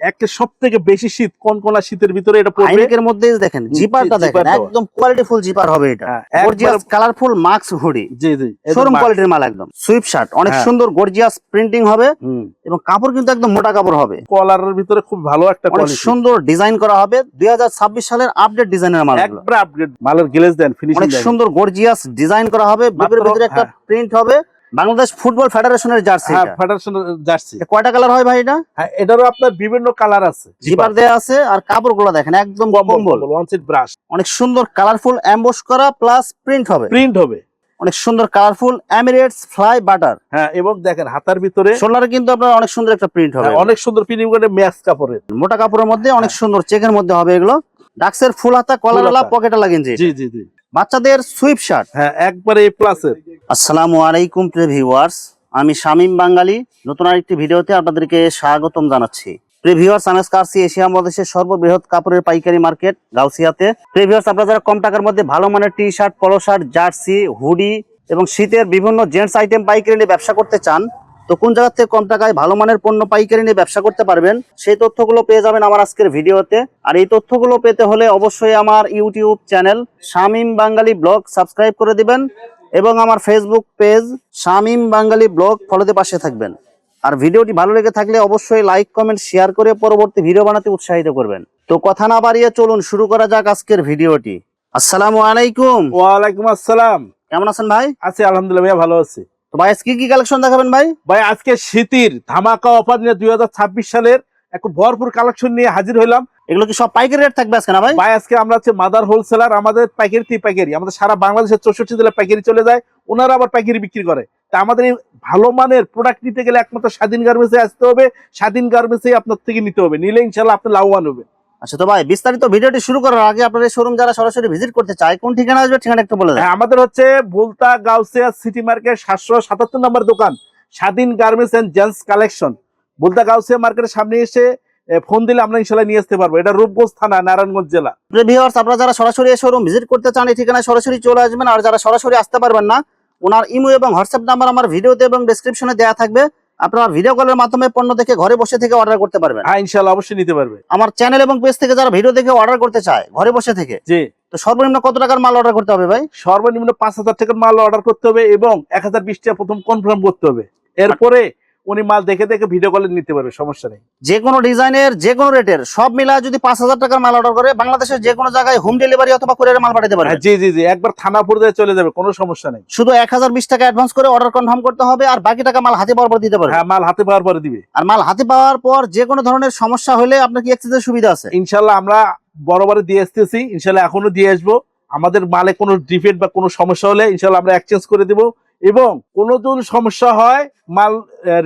একে সব থেকে বেশি শীত কোন কোন শীতের ভিতরে এটা পড়বে। হাইনেকের মধ্যে দেখেন জিপারটা দেখেন। একদম কোয়ালিটিফুল জিপার হবে এটা। হ্যাঁ, গর্জিয়াস কালারফুল হুডি জি জি শোরুম কোয়ালিটির মাল একদম। সুইপ শার্ট অনেক হ্যাঁ। সুন্দর গর্জিয়াস প্রিন্টিং হবে এবং কাপড় কিন্তু একদম মোটা কাপড় হবে। কলারের ভিতরে খুব ভালো একটা অনেক সুন্দর ডিজাইন করা হবে। দুই হাজার ছাব্বিশ সালের আপডেট ডিজাইনের মাল। একবার আপগ্রেড মালের গ্লেজ দেন ফিনিশিং অনেক সুন্দর গর্জিয়াস ডিজাইন করা হবে। ভিতরে একটা হ্যাঁ। প্রিন্ট হবে। বাংলাদেশ ফুটবল ফেডারেশনের জার্সি হ্যাঁ এটা। Federation jersey. কয়টা কালার হয় ভাই এটা? হ্যাঁ এটারও আপনার বিভিন্ন কালার আছে। জিপার দেয়া আছে আর কাপড়গুলো দেখেন একদম কম্বল ওয়ান সিট ব্রাশ অনেক সুন্দর কালারফুল এমবোস করা প্লাস প্রিন্ট হবে। প্রিন্ট হবে। অনেক সুন্দর কালারফুল এমিরেটস ফ্লাই বাটার হ্যাঁ এবং দেখেন হাতার ভিতরে শোল্ডারে কিন্তু আপনার অনেক সুন্দর একটা প্রিন্ট হবে। হ্যাঁ, অনেক সুন্দর প্রিন্টিং করে ম্যাক্স কাপড়ের। মোটা কাপড়ের মধ্যে অনেক সুন্দর চেকের মধ্যে হবে এগুলো। ডাক্সের ফুল হাতা কলার ফুল হাতা। পকেটে লাগিয়েছে। জি জি জি। বাচ্চাদের সুইপ শার্ট হ্যাঁ একবারে প্লাসের আসসালামু আলাইকুম প্রিয় ভিউয়ার্স আমি শামীম বাঙালি। নতুন আরেকটি ভিডিওতে আপনাদেরকে স্বাগতম জানাচ্ছি। প্রিভিউয়ার্স আনাস কার্সি এশিয়া মহাদেশের সর্ববৃহৎ কাপড়ের পাইকারি মার্কেট গাউসিয়াতে। প্রিভিউয়ার্স আপনারা যারা কম টাকার মধ্যে ভালো মানের T shirt polo shirt jersey hoodie এবং শীতের বিভিন্ন জেন্টস আইটেম পাইকারি নিয়ে ব্যবসা করতে চান তো কোন জায়গার থেকে কম টাকায় ভালো মানের পণ্য পাইকারি নিয়ে ব্যবসা করতে পারবেন সেই তথ্যগুলো পেয়ে যাবেন আমার আজকের ভিডিওতে। আর এই তথ্যগুলো পেতে হলে অবশ্যই আমার YouTube channel Shamim Bangali vlog subscribe করে দিবেন এবং আমার Facebook page Shamim Bangali vlog ফলোতে পাশে থাকবেন। আর ভিডিওটি ভালো লেগে থাকলে অবশ্যই লাইক কমেন্ট শেয়ার করে পরবর্তী ভিডিও বানাতে উৎসাহিত করবেন। তো কথা না বাড়িয়ে চলুন শুরু করা যাক আজকের ভিডিওটি। আসসালামু আলাইকুম। ওয়ালাইকুম আসসালাম। কেমন আছেন ভাই? আছি আলহামদুলিল্লাহ ভাইয়া ভালো আছি। তো ভাই আজকে কি কালেকশন দেখাবেন ভাই? ভাই আজকে শীতির ধামাকা অফার নিয়ে দুই সালের এক ভরপুর কালেকশন নিয়ে হাজির হইলাম। এগুলো কি সব পাইকারি রেট থাকবে আজকে না ভাই? ভাই আজকে আমরা হচ্ছে মাদার হোলসেলার আমাদের পাইকারি তি পাইকারি আমাদের সারা বাংলাদেশের চৌষট্টি জেলায় পাইকারি চলে যায় ওনারা আবার পাইকারি বিক্রি করে। তা আমাদের এই ভালো মানের প্রোডাক্ট নিতে গেলে একমাত্র স্বাধীন গার্মেন্টসে আসতে হবে স্বাধীন গার্মেন্টসে আপনার থেকে নিতে হবে নিলে ইনশাল্লাহ আপনি লাভবান হবে আচ্ছা তো ভাই বিস্তারিত ভিডিওটি শুরু করার আগে আপনাদের শোরুম যারা সরাসরি ভিজিট করতে চায় কোন ঠিকানা আসবে ঠিকানা একটু বলে দেন। হ্যাঁ, আমাদের হচ্ছে বুলতা গাউসিয়া সিটি মার্কেট সাতশো সাতাত্তর নম্বর দোকান Swadhin garments and gents collection. Bulta Gausia মার্কেটের সামনে এসে ফোন দিলে আমরা ইনশাল্লাহ নিয়ে আসতে পারব। এটা রূপগঞ্জ থানা নারায়ণগঞ্জ জেলা। ভিউয়ার্স আপনারা যারা সরাসরি শোরুম ভিজিট করতে চান এই ঠিকানায় সরাসরি চলে আসবেন। আর যারা সরাসরি আসতে পারবেন না ওনার ইমো এবং হোয়াটসঅ্যাপ নাম্বার আমার ভিডিওতে এবং ডেসক্রিপশনে দেওয়া থাকবে। আপনারা ভিডিও কলের মাধ্যমে পণ্য দেখে ঘরে বসে থেকে অর্ডার করতে পারবেন। হ্যাঁ ইনশাআল্লাহ অবশ্যই নিতে পারবে। আমার চ্যানেল এবং পেজ থেকে যারা ভিডিও দেখে অর্ডার করতে চায় ঘরে বসে থেকে জি। তো সর্বনিম্ন কত টাকার মাল অর্ডার করতে হবে ভাই? সর্বনিম্ন পাঁচ হাজার টাকার মাল অর্ডার করতে হবে এবং এক হাজার বিশ টাকা প্রথম কনফার্ম করতে হবে। এরপরে উনি মাল দেখে দেখে ভিডিও কলে নিতে পারবে সমস্যা নেই। যে কোনো ডিজাইনের যে কোনো রেটের সব মিলায় যদি পাঁচ হাজার টাকার মাল অর্ডার করে বাংলাদেশের যে কোনো জায়গায় হোম ডেলিভারি অথবা কুরিয়ারে মাল পাঠাতে পারবে। হ্যাঁ, জি জি জি একবার থানা পর্যায়ে চলে যাবে কোনো সমস্যা নেই। শুধু এক হাজার বিশ টাকা অ্যাডভান্স করে অর্ডার কনফার্ম করতে হবে আর বাকি টাকা মাল হাতে পাওয়ার পর দিতে পারবে। হ্যাঁ মাল হাতে পাওয়ার পরে দিবে। আর মাল হাতে পাওয়ার পর যে কোনো ধরনের সমস্যা হলে আপনার কি এক্সচেঞ্জের সুবিধা আছে? ইনশাল্লাহ আমরা বরাবর দিয়ে আসতেছি ইনশাল্লাহ এখনও দিয়ে আসব। আমাদের মালে কোনো ডিফেক্ট বা কোনো সমস্যা হলে ইনশাল্লাহ আমরা এক্সচেঞ্জ করে দিব। এবং কোনো যদি সমস্যা হয় মাল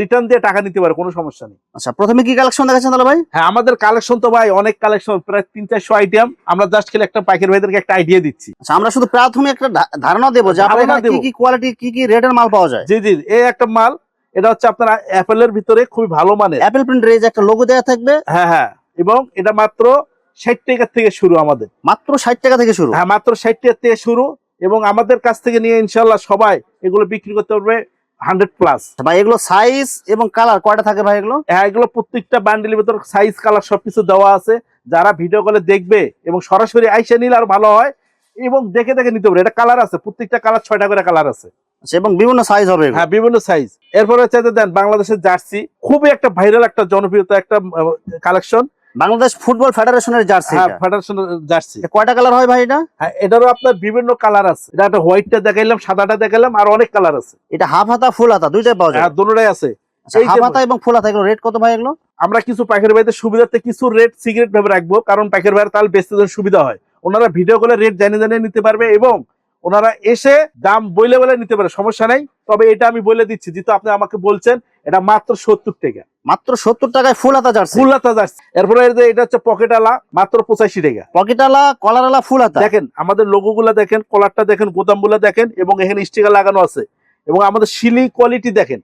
রিটার্ন দিয়ে টাকা নিতে পারে কোনো সমস্যা নেই। আচ্ছা প্রথমে কি কালেকশন দেখাচ্ছেন তাহলে ভাই? হ্যাঁ আমাদের কালেকশন তো ভাই অনেক কালেকশন প্রায় তিন চারশো আইটেম আমরা জাস্ট খেলে একটা পাইকারি ভাইদেরকে একটা আইডিয়া দিচ্ছি। আচ্ছা আমরা শুধু প্রাথমিক একটা ধারণা দেবো যে আপনার কি। কি কোয়ালিটি কি কি রেটের মাল পাওয়া যায়? জি জি এই একটা মাল এটা হচ্ছে আপনার অ্যাপেলের ভিতরে খুবই ভালো মানের। অ্যাপেল প্রিন্ট রেজ একটা লোগো দেওয়া থাকবে? হ্যাঁ হ্যাঁ এবং এটা মাত্র ষাট টাকার থেকে শুরু আমাদের। মাত্র ষাট টাকা থেকে শুরু? হ্যাঁ মাত্র ষাট টাকার থেকে শুরু এবং আমাদের কাছ থেকে নিয়ে ইনশাল্লাহ সবাই এগুলো বিক্রি করতে পারবে হান্ড্রেড প্লাস ভাই এগুলো সাইজ এবং কালার কয়টা থাকে ভাই এগুলো? হ্যাঁ এগুলো প্রত্যেকটা বান্ডেলের ভিতর সাইজ কালার সবকিছু দেওয়া আছে। যারা ভিডিও কলে দেখবে এবং সরাসরি আইসা নিলে আর ভালো হয় এবং দেখে দেখে নিতে পারে এটা কালার আছে প্রত্যেকটা কালার ছয়টা করে কালার আছে। আচ্ছা, এবং বিভিন্ন সাইজ হবে হ্যাঁ বিভিন্ন সাইজ এরপরে হচ্ছে দেন বাংলাদেশের জার্সি খুবই একটা ভাইরাল একটা জনপ্রিয়তা একটা কালেকশন বাংলাদেশ ফুটবল ফেডারেশনের জার্সি হ্যাঁ ফেডারেশন জার্সি। কয়টা কালার হয় ভাই এটা? হ্যাঁ এটারও আপনার বিভিন্ন কালার আছে। এটা একটা হোয়াইটটা দেখাইলাম সাদাটা দেখাইলাম আর অনেক কালার আছে। এটা হাফ হাতা ফুল হাতা দুইটাই পাওয়া যায়। হ্যাঁ দুটোটাই আছে। আচ্ছা, হাফ এবং ফুল হাতা এগুলো রেট কত ভাই এগুলো? আমরা কিছু পাইকারি ভাইদের সুবিধার্থে কিছু রেট সিগারেট ভেবে রাখব কারণ পাইকারি ভাইয়ের তাহলে বেচতে সুবিধা হয়। ওনারা ভিডিও করে রেট জানিয়ে জানিয়ে নিতে পারবে এবং ওনারা এসে দাম বলে বলে নিতে পারে সমস্যা নাই। তবে এটা আমি বলে দিচ্ছি যেহেতু আপনি আমাকে বলছেন এটা মাত্র সত্তর টাকা। মাত্র সত্তর টাকায় ফুল হাতা জার্সি ফুল হাতা যাচ্ছে এরপরে এটা হচ্ছে পকেট আলা মাত্র পঁচাশি টাকা। পকেটালা কলারালা ফুল হাতা দেখেন আমাদের লোগো গুলা দেখেন কলারটা দেখেন গোদামগুলা দেখেন এবং এখানে স্টিকার লাগানো আছে। এবং আমাদের সিলি কোয়ালিটি দেখেন।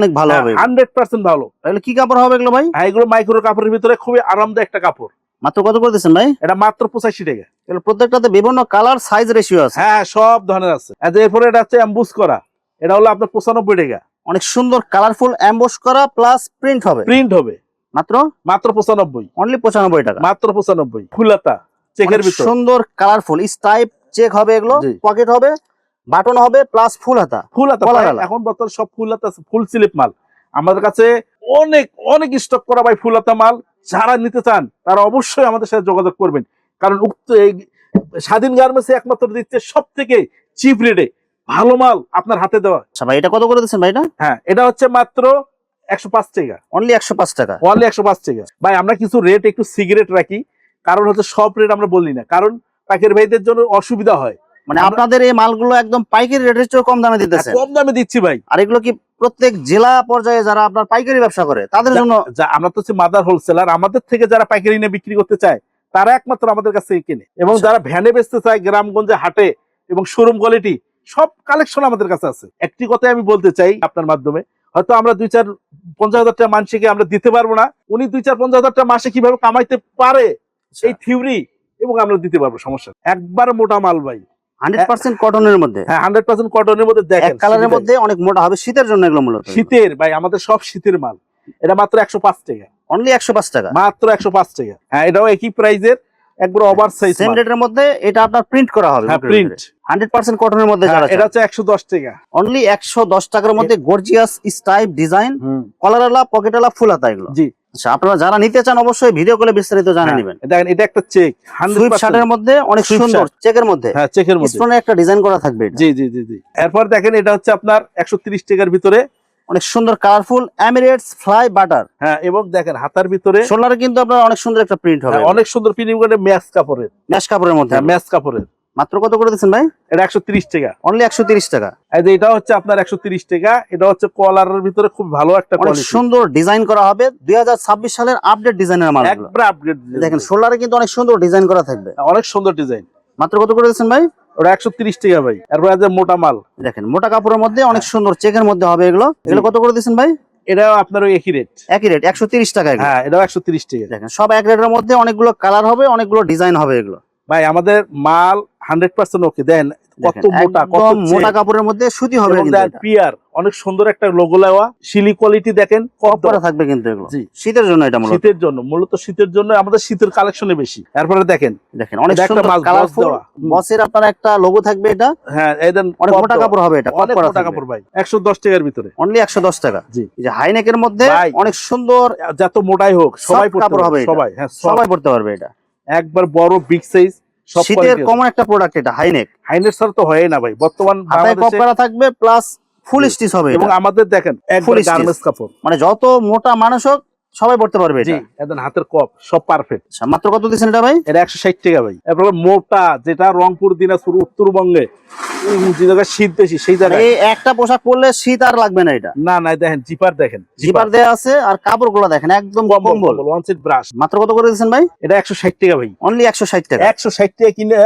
অনেক ভালো হবে। হান্ড্রেড পার্সেন্ট ভালো। কি কাপড় হবে এগুলো ভাই? এগুলো মাইক্রো কাপড়ের ভিতরে খুবই আরামদায়ক একটা কাপড়। মাত্র কত করে দিচ্ছেন ভাই? এটা মাত্র পঁচাশি টাকা। এগুলো প্রত্যেকটাতে বিভিন্ন কালার সাইজ রেশিও আছে। হ্যাঁ সব ধরনের আছে। এরপরে এটা হচ্ছে অ্যাম্বুস করা। এটা হলো আপনার পঁচানব্বই টাকা। অনেক সুন্দর কালারফুল এমবোস করা প্লাস প্রিন্ট হবে। প্রিন্ট হবে। মাত্র? মাত্র পঁচানব্বই। অনলি পঁচানব্বই টাকা। মাত্র পঁচানব্বই। ফুলাতা চেকের ভিতর। সুন্দর কালারফুল স্টাইপ চেক হবে এগুলো। পকেট হবে। বাটন হবে প্লাস ফুল হাতা। ফুল হাতা। এখন বর্তমানে সব ফুল হাতা ফুল স্লিপ মাল। আমাদের কাছে অনেক অনেক স্টক করা ভাই ফুল হাতা মাল। যারা নিতে চান তারা অবশ্যই আমাদের সাথে যোগাযোগ করবেন। কারণ উক্ত এই স্বাধীন গার্মেন্টস একমাত্র দিচ্ছে সব থেকে চিপ রেটে ভালো মাল আপনার হাতে দেওয়া। আচ্ছা ভাই এটা কত করে দিচ্ছেন ভাই এটা? হ্যাঁ এটা হচ্ছে মাত্র একশো পাঁচ টাকা। অনলি একশো পাঁচ টাকা? অনলি একশো পাঁচ টাকা। ভাই আমরা কিছু রেট একটু সিগারেট রাখি। কারণ হচ্ছে সব রেট আমরা বলি না। কারণ পাইকারি ভাইদের জন্য অসুবিধা হয়। মানে আপনাদের এই মালগুলো একদম পাইকারি রেটের চেয়ে কম দামে দিতেছে কম দামে দিচ্ছি ভাই। আর এগুলো কি প্রত্যেক জেলা পর্যায়ে যারা আপনার পাইকারি ব্যবসা করে তাদের জন্য আমরা তো হচ্ছে মাদার হোলসেলার আমাদের থেকে যারা পাইকারি নিয়ে বিক্রি করতে চায় তারা একমাত্র আমাদের কাছে কিনে। এবং আচ্ছা। যারা ভ্যানে বেচতে চায় গ্রামগঞ্জে হাটে এবং শোরুম কোয়ালিটি সব কালেকশন আমাদের কাছে আছে। একটি কথাই আমি বলতে চাই আপনার মাধ্যমে হয়তো আমরা দুই চার পঞ্চাশ হাজার টাকা মানুষকে আমরা দিতে পারব না উনি দুই চার পঞ্চাশ হাজার টাকা মাসে কীভাবে কামাইতে পারে সেই থিওরি এবং আমরা দিতে পারব সমস্যা একবার মোটা মাল ভাই। হান্ড্রেড পার্সেন্ট কটনের মধ্যে? হ্যাঁ হান্ড্রেড পার্সেন্ট কটনের মধ্যে এক দেখেন কালারের মধ্যে অনেক মোটা হবে শীতের জন্য এগুলো মূলত। শীতের ভাই আমাদের সব শীতের মাল। এটা মাত্র একশো পাঁচ টাকা। অনলি একশো পাঁচ টাকা? মাত্র একশো পাঁচ টাকা। হ্যাঁ এটাও একই প্রাইজের একবার ওভার সাইজ সেম রেটের মধ্যে এটা আপনার প্রিন্ট করা হবে হ্যাঁ প্রিন্ট কটনের মধ্যে যারা এটা হচ্ছে একশো দশ টাকা। অনলি একশো দশ টাকার মধ্যে গর্জিয়াস স্টাইপ ডিজাইন কলারওয়ালা পকেটওয়ালা ফুল হাতা এগুলো। জি। আচ্ছা আপনারা যারা নিতে চান অবশ্যই ভিডিও কলে বিস্তারিত জানিয়ে হ্যাঁ, নেবেন। দেখেন এটা একটা চেক শার্টের মধ্যে অনেক সুন্দর চেকের মধ্যে। হ্যাঁ চেকের মধ্যে। স্টোনে একটা ডিজাইন করা থাকবে জি জি জি জি। এরপর দেখেন এটা হচ্ছে আপনার একশো তিরিশ টাকার ভিতরে অনেক সুন্দর কালারফুল এমিরেটস ফ্লাই বাটার হ্যাঁ এবং দেখেন হাতার ভিতরে সোলারে কিন্তু আপনার অনেক সুন্দর একটা প্রিন্ট হবে। হ্যাঁ, অনেক সুন্দর প্রিন্টিং করে ম্যাচ কাপড়ের। ম্যাশ কাপড়ের মধ্যে। হ্যাঁ ম্যাচ কাপড়ের। মাত্র কত করে দিচ্ছেন ভাই? এটা একশো তিরিশ টাকা। অনলি একশো তিরিশ টাকা। এই যে এটা হচ্ছে আপনার একশো তিরিশ টাকা। এটা হচ্ছে কলারের ভিতরে খুব ভালো একটা অনেক সুন্দর ডিজাইন করা হবে। দুই হাজার ছাব্বিশ সালের আপডেট ডিজাইনের মাল আপগ্রেড দেখেন সোলারে কিন্তু অনেক সুন্দর ডিজাইন করা থাকবে। অনেক সুন্দর ডিজাইন মাত্র কত করে দিচ্ছেন ভাই? ওটা একশো তিরিশ টাকা ভাই। এরপর আছে মোটা মাল। দেখেন মোটা কাপড়ের মধ্যে অনেক সুন্দর চেকের মধ্যে হবে এগুলো। এগুলো কত করে দিচ্ছেন ভাই? এটাও আপনার ওই একই রেট একই রেট একশো তিরিশ টাকা হ্যাঁ এটাও একশো তিরিশ টাকা। দেখেন সব এক রেটের মধ্যে অনেকগুলো কালার হবে অনেকগুলো ডিজাইন হবে এগুলো। ভাই আমাদের মাল হান্ড্রেড পার্সেন্ট ওকে দেন কত মোটা কত মোটা কাপড়ের মধ্যে সুতি হবে কিন্তু পিয়ার অনেক সুন্দর একটা লোগো দেওয়া শিলি কোয়ালিটি দেখেন কপ করা থাকবে কিন্তু এগুলো। শীতের জন্য এটা মূলত। শীতের জন্য মূলত শীতের জন্য আমাদের শীতের কালেকশনে বেশি। এরপরে দেখেন দেখেন অনেক সুন্দর কালারফুল বসের আপনার একটা লোগো থাকবে এটা। হ্যাঁ দেন অনেক মোটা কাপড় হবে এটা কপ করা কাপড় ভাই একশো দশ টাকার ভিতরে। অনলি একশো দশ টাকা। জি। এই যে হাইনেকের মধ্যে অনেক সুন্দর যত মোটাই হোক সবাই পড়তে হবে পারবে সবাই হ্যাঁ সবাই পড়তে পারবে এটা। একবার বড় বিগ সাইজ শীতের কমন একটা প্রোডাক্ট এটা high neck high neck sir তো হয় না ভাই। বর্তমান হাতায় কপ বাংলাদেশে করা থাকবে প্লাস ফুল স্টিচ হবে এবং আমাদের দেখেন ফুল গার্মেন্টস কাপড়। মানে যত মোটা মানুষ হোক সবাই পড়তে পারবে জি একদম হাতের কপ সব পারফেক্ট আচ্ছা, মাত্র কত দিচ্ছেন এটা ভাই? এটা একশো ষাট টাকা ভাই। এরপর মোটা যেটা রংপুর দিনাজপুর উত্তরবঙ্গে। যে জায়গায় শীত বেশি সেই জায়গায়। এই একটা পোশাক পরলে শীত আর লাগবে না এটা? না না দেখেন জিপার দেখেন জিপার দেয়া আছে আর কাপড়গুলো দেখেন একদম কম্বল। ওয়ান সেট ব্রাশ মাত্র কত করে দিচ্ছেন ভাই? এটা একশো ষাট টাকা ভাই। অনলি একশো ষাট টাকা। একশো ষাট টাকা কিনে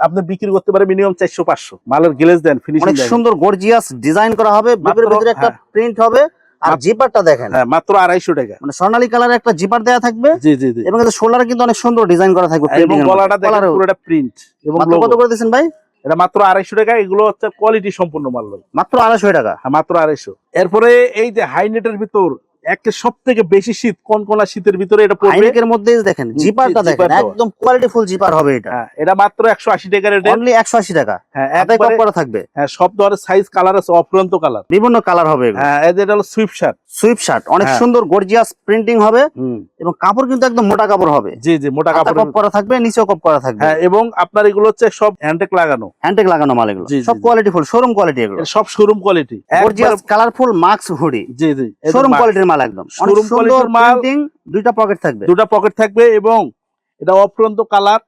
আপনি বিক্রি করতে পারে মিনিমাম চারশো পাঁচশো। মালের গ্লেজ দেন ফিনিশিং সুন্দর গর্জিয়াস ডিজাইন করা হবে। ভিতরে একটা হ্যাঁ। প্রিন্ট হবে। আর জিপারটা দেখেন। হ্যাঁ মাত্র আড়াইশো টাকা। মানে সোনালী কালার একটা জিপার দেওয়া থাকবে। জি জি জি। এবং এতে কিন্তু অনেক সুন্দর ডিজাইন করা থাকবে এবং। গলাটা দেখেন। পুরোটা প্রিন্ট এবং কত করে দিয়েছেন ভাই? এটা মাত্র আড়াইশো টাকা এগুলো হচ্ছে কোয়ালিটি সম্পূর্ণ মাল। মাত্র আড়াইশো টাকা। হ্যাঁ, মাত্র আড়াইশো। এরপরে এই যে হাইনেটের ভিতর একে সব থেকে বেশি শীত কোন কোন শীতের ভিতরে এটা পড়বে? হাইনেকের মধ্যে দেখেন জিপারটা দেখেন একদম কোয়ালিটি ফুল জিপার হবে এটা। হ্যাঁ এটা মাত্র একশো আশি টাকা রেট অনলি একশো আশি টাকা। হ্যাঁ কপ করা থাকবে। হ্যাঁ সব ধরনের সাইজ কালার আছে অফুরন্ত কালার বিভিন্ন কালার হবে হ্যাঁ এটা হলো সুইফট শার্ট সুইপ শার্ট অনেক হ্যাঁ। সুন্দর গর্জিয়াস প্রিন্টিং হবে এবং কাপড় কিন্তু একদম মোটা কাপড় হবে। জি জি মোটা কাপড় কপ করা থাকবে নিচেও কপ করা থাকবে। হ্যাঁ এবং আপনার এগুলো হচ্ছে সব হ্যান্ডটেক লাগানো। হ্যান্ডটেক লাগানো মাল এগুলো। সব কোয়ালিটি ফুল শোরুম কোয়ালিটি এগুলো। সব showroom quality gorgeous colourful mask hoodie জি জি শোরুম কোয়ালিটির মাল একদম। Showroom সুন্দর মাল। প্রিন্টিং দুইটা পকেট থাকবে। দুটা পকেট থাকবে এবং এটা অফুরন্ত কালার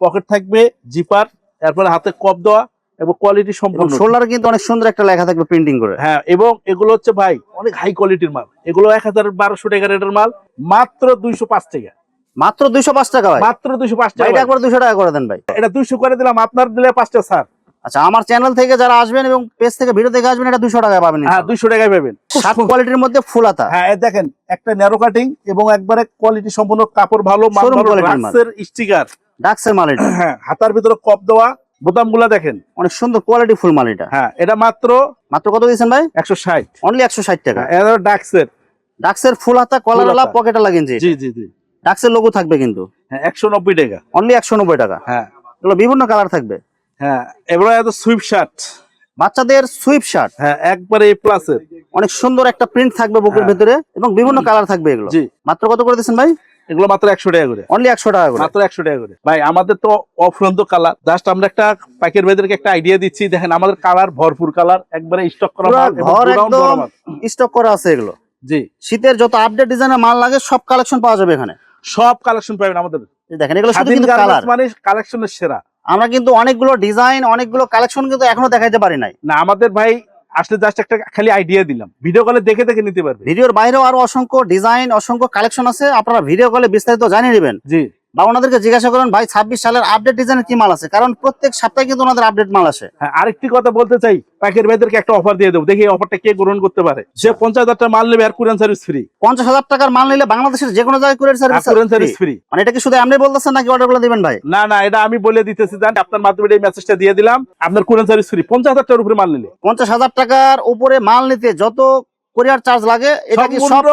পকেট থাকবে জিপার এরপরে হাতে কপ দেওয়া। এবং কোয়ালিটি সম্পূর্ণ। শোল্ডারে কিন্তু অনেক সুন্দর একটা লেখা থাকবে প্রিন্টিং করে। হ্যাঁ এবং এগুলো হচ্ছে ভাই অনেক হাই কোয়ালিটির মাল। এগুলো এক হাজার বারোশো টাকা রেটের মাল মাত্র দুইশো পাঁচ টাকা। মাত্র দুইশো পাঁচ টাকা ভাই? মাত্র দুইশো পাঁচ টাকা এটা। একবার দুশো টাকা করে দেন ভাই। এটা দুইশো করে দিলাম আপনার দিলে পাঁচটা স্যার আচ্ছা আমার চ্যানেল থেকে যারা আসবেন এবং পেজ থেকে ভিডিও দেখে আসবেন এটা দুশো টাকায় পাবেন হ্যাঁ দুইশো টাকায় পাবেন। সাত কোয়ালিটির মধ্যে ফুল হাতা হ্যাঁ দেখেন একটা ন্যারো কাটিং এবং একবারে কোয়ালিটি সম্পূর্ণ কাপড় ভালো মাল ভালো স্টিকার ডাক্সের মাল। হ্যাঁ হাতার ভিতরে কপ দেওয়া বোতামগুলা দেখেন। অনেক সুন্দর কোয়ালিটি ফুল মাল এটা। হ্যাঁ এটা মাত্র মাত্র কত দিয়েছেন ভাই? একশো ষাট। অনলি একশো ষাট টাকা। ডাক্সের। ডাক্সের ফুল হাতা কলারওয়ালা হাতা। পকেটালা গেঞ্জি জি জি জি। ডাক্সের লোগো থাকবে কিন্তু। হ্যাঁ একশো নব্বই টাকা। অনলি একশো নব্বই টাকা। হ্যাঁ। এগুলো বিভিন্ন কালার থাকবে। হ্যাঁ এবারে এত সুইপ শার্ট বাচ্চাদের সুইপ শার্ট হ্যাঁ একবারে এ প্লাসের অনেক সুন্দর একটা প্রিন্ট থাকবে বুকের হ্যাঁ। ভিতরে এবং বিভিন্ন কালার থাকবে এগুলো। জি। মাত্র কত করে দিচ্ছেন ভাই? এগুলো মাত্র একশো টাকা করে। অনলি একশো টাকা করে। মাত্র একশো টাকা করে। ভাই আমাদের তো অফুরন্ত কালার জাস্ট আমরা একটা পাইকের ভাইদেরকে একটা আইডিয়া দিচ্ছি। দেখেন আমাদের কালার ভরপুর কালার একবারে স্টক করা ঘর একদম স্টক করা আছে এগুলো। জি। শীতের যত আপডেট ডিজাইনের মাল লাগে সব কালেকশন পাওয়া যাবে এখানে। সব কালেকশন পাবেন আমাদের। দেখেন এগুলো শুধু কিন্তু কালার মানে কালেকশনের সেরা। আমরা কিন্তু অনেকগুলো ডিজাইন অনেকগুলো কালেকশন কিন্তু এখনও দেখাইতে পারি নাই। না আমাদের ভাই আসলে জাস্ট একটা খালি আইডিয়া দিলাম। ভিডিও কলে দেখে দেখে নিতে পারবে। ভিডিওর বাইরেও আরও অসংখ্য ডিজাইন অসংখ্য কালেকশন আছে। আপনারা ভিডিও কলে বিস্তারিত জানিয়ে নেবেন। জি। বা ওনাদেরকে জিজ্ঞাসা করেন ভাই ছাব্বিশ সালের আপডেট ডিজাইনের কি মাল আছে? কারণ প্রত্যেক সপ্তাহে কিন্তু ওনাদের আপডেট মাল আসে। হ্যাঁ আরেকটি কথা বলতে চাই ভাইদেরকে একটা অফার দিয়ে দেবো। দেখি এই অফারটা কে গ্রহণ করতে পারে। যে পঞ্চাশ হাজার টাকা মাল নেবে আর কুরিয়ান সার্ভিস ফ্রি পঞ্চাশ হাজার টাকার মাল নিলে বাংলাদেশের যে কোনো জায়গায় courier service courier service free মানে এটা কি শুধু আপনি বলতেছেন নাকি অর্ডার করে দিবেন ভাই? না না এটা আমি বলে দিতেছি জান আপনার মাধ্যমে এই মেসেজটা দিয়ে দিলাম। আপনার কুরিয়ান সার্ভিস ফ্রি পঞ্চাশ হাজার টাকার উপরে মাল নিলে। পঞ্চাশ হাজার টাকার উপরে মাল নিতে যত কুরিয়ার চার্জ লাগে এটা কি সব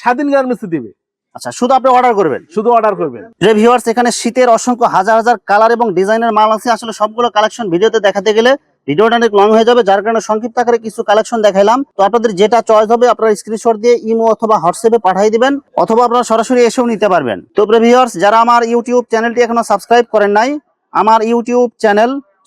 স্বাধীন গার্মেন্টস দিবে। আচ্ছা শুধু আপনি অর্ডার করবেন? শুধু অর্ডার করবেন। যে ভিউয়ার্স এখানে শীতের অসংখ্য হাজার হাজার কালার এবং ডিজাইনের মাল আছে আসলে সবগুলো কালেকশন ভিডিওতে দেখাতে গেলে ভিডিওটা অনেক লং হয়ে যাবে যার কারণে সংক্ষিপ্ত আকারে কিছু কালেকশন দেখাইলাম। তো আপনাদের যেটা চয়েস হবে আপনারা স্ক্রিনশট দিয়ে ইমো অথবা হোয়াটসঅ্যাপে পাঠিয়ে দিবেন অথবা আপনারা সরাসরি এসেও নিতে পারবেন। তো ভিউয়ার্স যারা আমার ইউটিউব চ্যানেলটি এখনও সাবস্ক্রাইব করেন নাই আমার YouTube channel